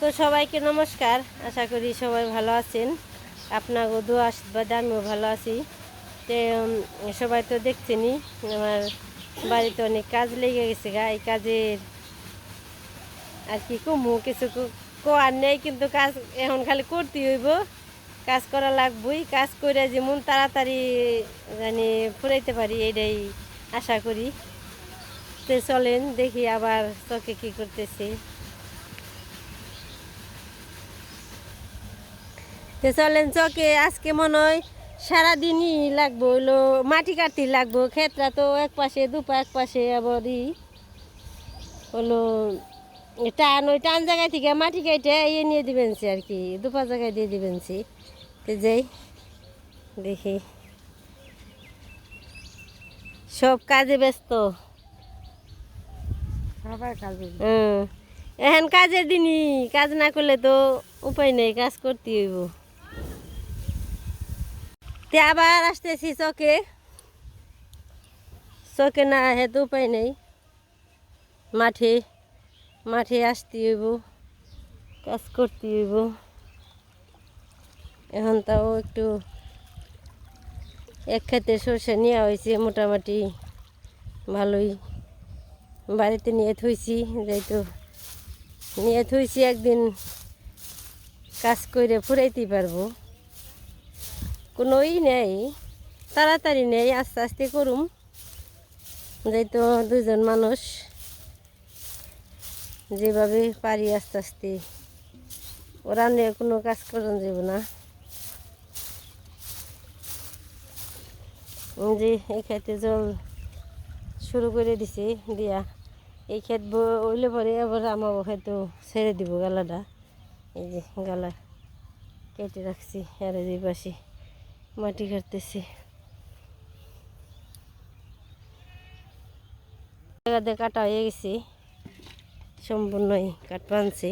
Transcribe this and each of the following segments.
তো সবাইকে নমস্কার। আশা করি সবাই ভালো আছেন। আপনাকে দু আশীর্বাদে আমিও ভালো আছি। তে সবাই তো দেখছেনই, আমার বাড়িতে অনেক কাজ লেগে গেছে গা। এই কাজের আর কি কমু, কিছু কোয়ার নেই, কিন্তু কাজ এখন খালি করতে হইব। কাজ করা লাগবই। কাজ করে যেমন তাড়াতাড়ি জানি ফুরাইতে পারি, এটাই আশা করি। তো চলেন, দেখি আবার চকে কী করতেছে। তো চলেন চকে আজকে মনে হয় সারাদিনই লাগবো হলো মাটি কাটতে লাগবো ক্ষেতটা তো এক পাশে দুপা এক পাশে আবার ই হলো টান ওই টান জায়গায় থেকে মাটি কেটে ইয়ে নিয়ে দিবেন আর কি দুপা জায়গায় দিয়ে দিবেন সে তো যাই দেখি। সব কাজে ব্যস্ত। এখন কাজের দিনই কাজ না করলে তো উপায় নেই কাজ করতে হইব। তে আবার আসতেছি চকে চকে না হে তো উপায় নেই। মাঠে মাঠে আসতে হইব, কাজ করতে হইব। এখন তাও একটু এক খেতে সর্ষে নেওয়া হয়েছে, মোটামুটি ভালোই। বাড়িতে নিয়ে থইছি যাইতো নিয়ে থইছি, একদিন কাজ করে ফুরাইতে পারব। কোনো ই নেই। তাড়াতাড়ি নেই, আস্তে আস্তে করুম। যাইতো দুজন মানুষ, যেভাবে পারি আস্তে আস্তে। ওরা নিয়ে কোনো কাজ করুন যাব না। যে এই খাইতে জল শুরু করে দিছি দিয়া, এই ক্ষেত ওইলে পরে আবার আমার হয়তো ছেড়ে দিব গালাটা। এই যে গালা কেটে রাখছি আর এই পাশে। মাটি কাটতেছি। জায়গাতে কাটা হয়ে গেছি। সম্পূর্ণই কাটবা আনছি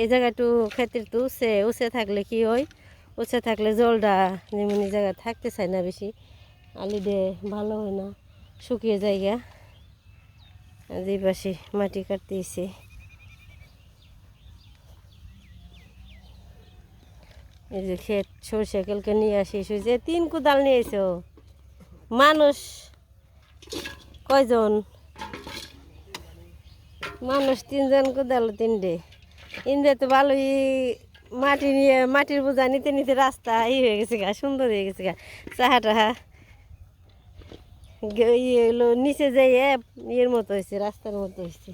এই জায়গাটু ক্ষেতের তো উচে উচে থাকলে কি হয়? উচে থাকলে জলটা যেমন এই জায়গা থাকতে চায় না বেশি, আলি দিয়ে ভালো হয় না। শুকিয়ে জায়গা। যে পাশে মাটি কাটতে এই যে ক্ষেত সরষে কালকে নিয়ে আসি যে তিন কোদাল নিয়ে এসো মানুষ কয়জন? মানুষ তিনজন, কোদাল তিনটে। ইন্দে তো ভালোই মাটি নিয়ে, মাটির বোঝা নিতে নিতে রাস্তা ই হয়ে গেছে গা, সুন্দর হয়ে গেছে গা। চাহা টাহা ইয়ে নিচে যাইয়ে ইয়ের মতো হয়েছে রাস্তার মতো হয়েছে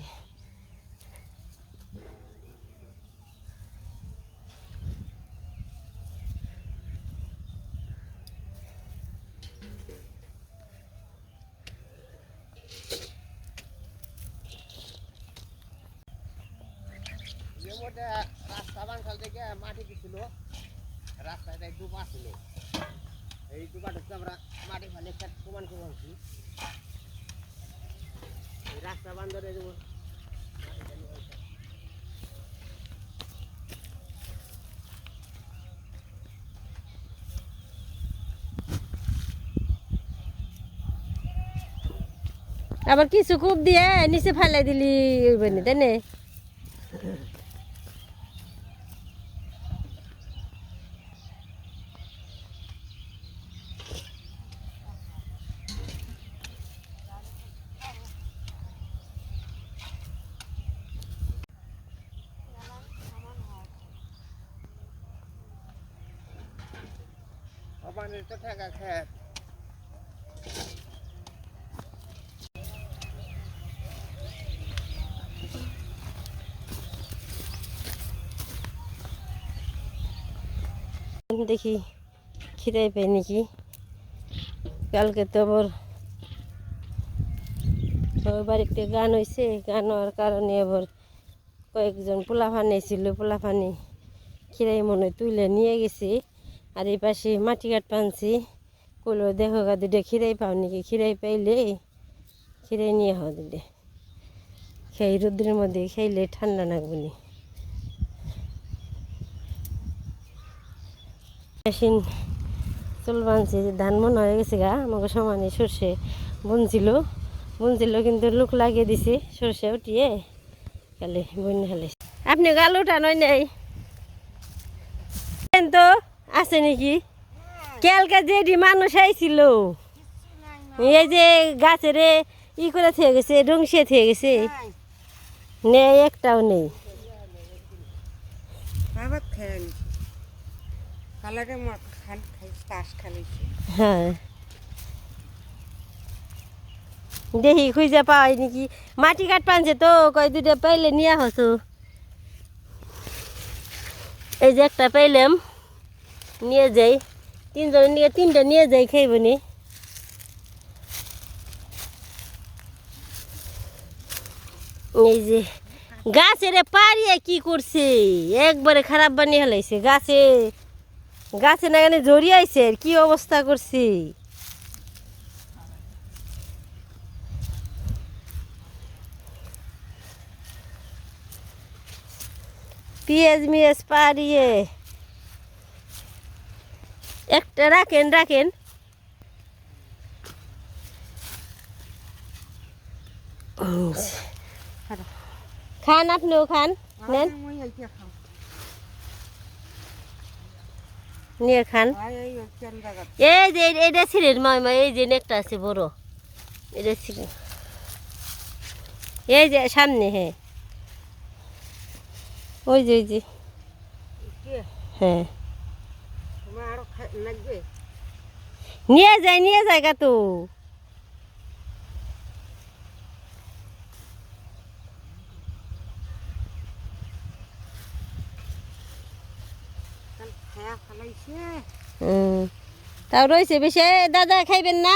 যে মধ্যে রাস্তা বানখাল থেকে মাটি দিছিল রাস্তাটা ডুবা ছিল এই ডুবা ঢুকতে আমরা মাটি ফালে খেত সমান করে আনছি এই রাস্তা বান ধরে দেবো আবার কিছু কূপ দিয়ে নিচে ফেলাই দিলি ওইবার নি তাই না অপানের তো ঠেকা খেত দেখি খিদাই পাই নাকি। কালকে তো আবার বাড়িতে গান হয়েছে গান হওয়ার কারণে আবার কয়েকজন পোলাফানি ছিল পোলাফানি খিরাই মনে তুলে নিয়ে গেছে। আর এই পাশে মাটি কাট পানছি, কইলো দেখো গা দুটো খিরাই পাও নাকি খিরাই পাইলে খিরাই নিয়ে হওয়া দুটো খেয়ে রোদ্রের মধ্যে খাইলে ঠান্ডা লাগবে মেশিন চুল বানছি, ধান মন হয়ে গেছে গা। আমাকে সমানে সর্ষে বুনছিল। বুনছিল কিন্তু লোক লাগিয়ে দিছে, সর্ষে উঠিয়ে খালি বন্যা খালে। আপনি গাল উঠানোই নেই। তো আছে নাকি? কালকে যেটি মানুষ আইছিল। এই যে গাছের ই করে থেকে গেছে ডংসিয়ে থেকে গেছে। নেই, একটাও নেই। খেয়ে কালারে খান তাস খেলেছি হ্যাঁ। দেখি খুঁজে পাওয়াই নাকি? মাটি কাট পানছে তো, কয় দুটা পাইলে নিয়ে হসু। এই যে একটা পাইলাম, নিয়ে যাই। তিনজন নিয়ে, তিনটা নিয়ে যাই খাইব নি এই যে, গাছের পারিয়ে কি করছে? একবারে খারাপ বানিয়ে হেলাইছে গাছে। গাছে না জড়িয়ে জড়িয়াইছে কি অবস্থা করছি? পিঁয়াজ মিয়াজ পারিয়ে একটা রাখেন রাখেন। খান। আপনিও খান। নেন। নিয়ে খান। এই যে এইটা ছিলেন মাই মা এই যে নেকটা আছে বড়। এটা ছিল এই যে সামনে হ্যাঁ। ওই যে ওই যে। হ্যাঁ। নিয়ে যায় নিয়ে যায় গা তো কাল খায়া ফেলাইছে হুম তাও রয়েছে বেশি। দাদা খাইবেন না?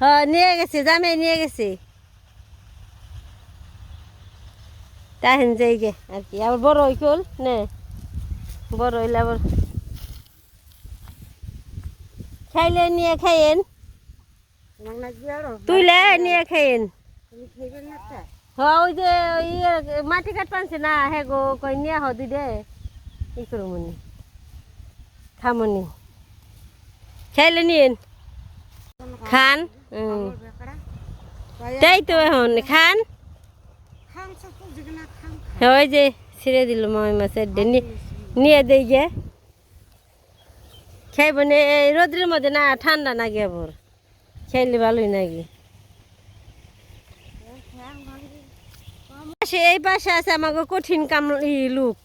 হ্যাঁ নিয়ে গেছে জামাই নিয়ে গেছে। তাহেন যাই গে আর কি। আবার বড় হই কল নে বড় হইলে আবার। খাইলে নিয়ে খাইয়েন। তুইলে নিয়ে খাইয়েন। তুমি খাইবে না হ্যাঁ ওই যে ইয়ে মাটি কাট পানছে না হ্যাঁ গো, কই নিয়ে হ দুই দে ই করো খামনি খাইলে নিন খান? তাই তো এখন, খান? ওই যে ছিঁড়ে দিল মামি মাছের নিয়ে দেই গে। খাইব নে। রোদ্রের মধ্যে না, ঠান্ডা না গে আবার। খাইলে ভালোই নাকি পাশে এই পাশে আছে আমাকে কঠিন কাম লুক।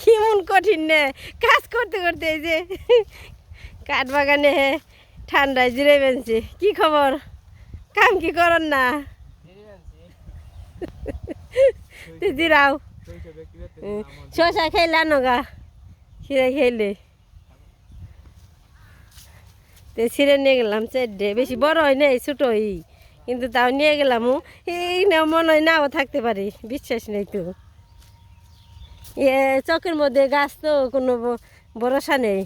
কেমন কঠিন নে কাজ করতে করতে এই যে কাঠ বাগানে ঠান্ডায় জিরে বেনছে কি খবর? কাম কি করেন না? জিরাও। শশা খাইলা নগা ছিঁড়ে খাইলে তো ছিঁড়ে নিয়ে গেলাম চারটে। বেশি বড় হয় নাই ছোট হই কিন্তু তাও নিয়ে গেলাম এই না, মনে হয় নাও থাকতে পারি, বিশ্বাস নেই তো। এ চকের মধ্যে গাছ তো কোনো ভরসা নেই।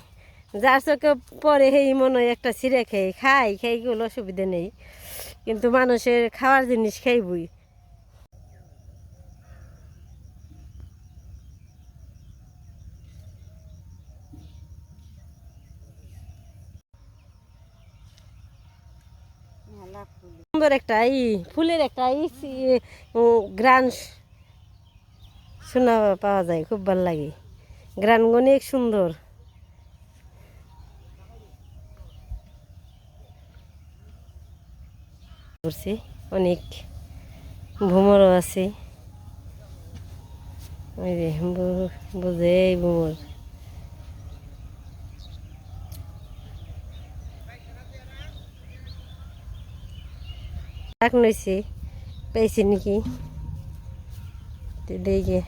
যার চোখে পরে সেই মনে হয় একটা ছিঁড়ে খেয়ে, খাই খেয়ে কোনো অসুবিধা নেই। কিন্তু মানুষের খাওয়ার জিনিস খাইবই। সুন্দর একটা ই, ফুলের একটা ই গ্রান শোনা পাওয়া যায়, খুব ভালো লাগে। গ্রান অনেক সুন্দর। করছে, অনেক ভ্রমরও আছে। বুঝে এই ডাক নইছে পাইছে নাকি? দেখে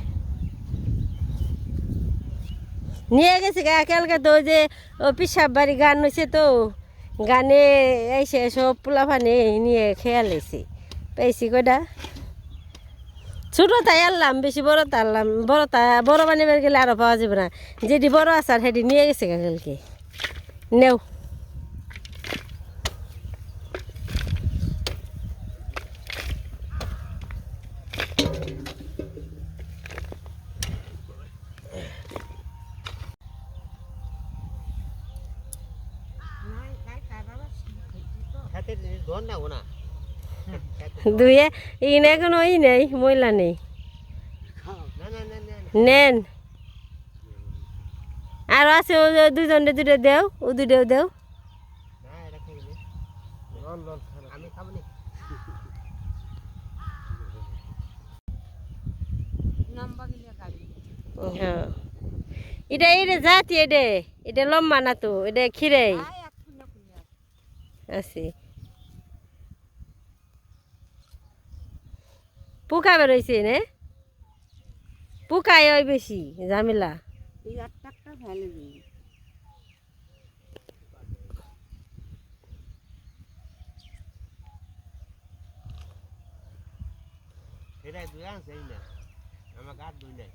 নিয়ে গেছে গা কালকে তো যে পিসাব বাড়ি গান হয়েছে তো। গানে এসে সব পোলাফানে নিয়ে খেয়াল হয়েছে পাইছি কয়টা ছোট তাই আনলাম বেশি বড় তা আনলাম। বড় তা বড় বানিয়ে গেলে আরও পাওয়া যাবে না। যেটি বড় আসার সেটি নিয়ে গেছে কালকে। নেও নাই খাই খাবার হাতের জিনিস ধর না না ধুয়ে ইনে কোনো ই নেই ময়লা নেই। না না না না নেন। আর আছে ও দুজনে দুটো দেও ও দুটো দেও। এটা হ্যাঁ। এটা এটা জাতি এটা এটা লম্বা না তো এটা খিরে আছে। পোকা বেরোইছে নে? পোকাই হয় বেশি ঝামেলা। দিই আনছে না। আমার গাছ দুই নাই।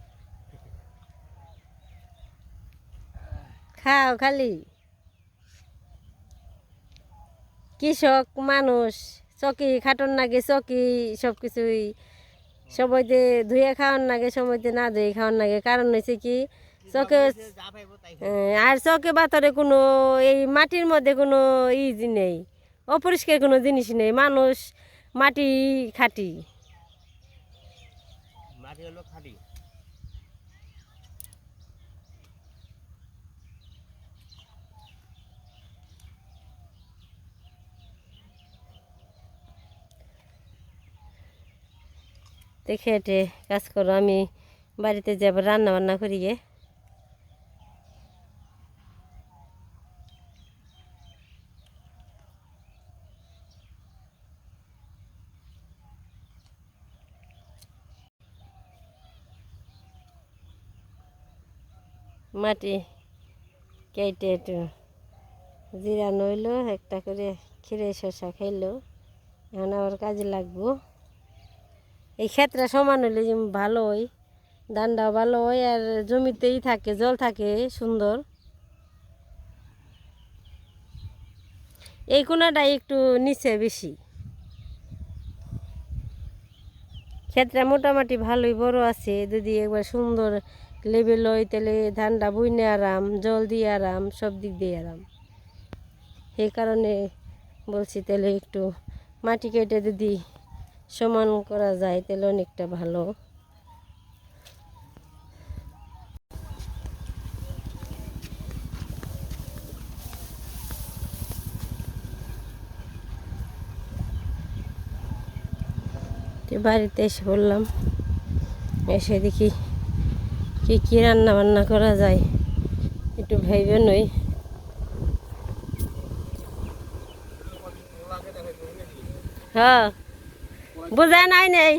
খাও খালি। কৃষক মানুষ চকি খাটন নাগে চকি সব কিছুই সময়তে ধুয়ে খাওয়ার নাগে সময়তে না ধুয়ে খাওয়ার নাগে। কারণ হয়েছে কি চকে যা পাইবো তাই আহ, আর চোখে বাতরে কোনো এই মাটির মধ্যে কোনো ই নেই অপরিষ্কার কোনো জিনিস নেই। মানুষ মাটি খাটি। হলো খাটি কাজ করো, আমি বাড়িতে যাব রান্না বান্না করি গে। মাটি কেটে একটু জিরা নইলো একটা করে খিরে শসা খাইলো, এখন আবার কাজে লাগবো। এই ক্ষেত্রে সমান হলে ভালো হয়, ধানটাও ভালো হয়, আর জমিতেই থাকে, জল থাকে, সুন্দর। এই কোনাটা একটু নিচে বেশি। ক্ষেত্রে মোটামুটি ভালোই বড় আছে, যদি একবার সুন্দর লেবেল হয়, তাহলে ধানটা বুইনে আরাম, জল দিয়ে আরাম, সব দিক দিয়ে আরাম। সেই কারণে বলছি তাহলে একটু মাটি কেটে যদি সমান করা যায়, তাহলে অনেকটা ভালো। বাড়িতে এসে বললাম, এসে দেখি কি কি রান্না বান্না করা যায়, একটু ভেবে নই। হ্যাঁ। বোঝা নাই নেই।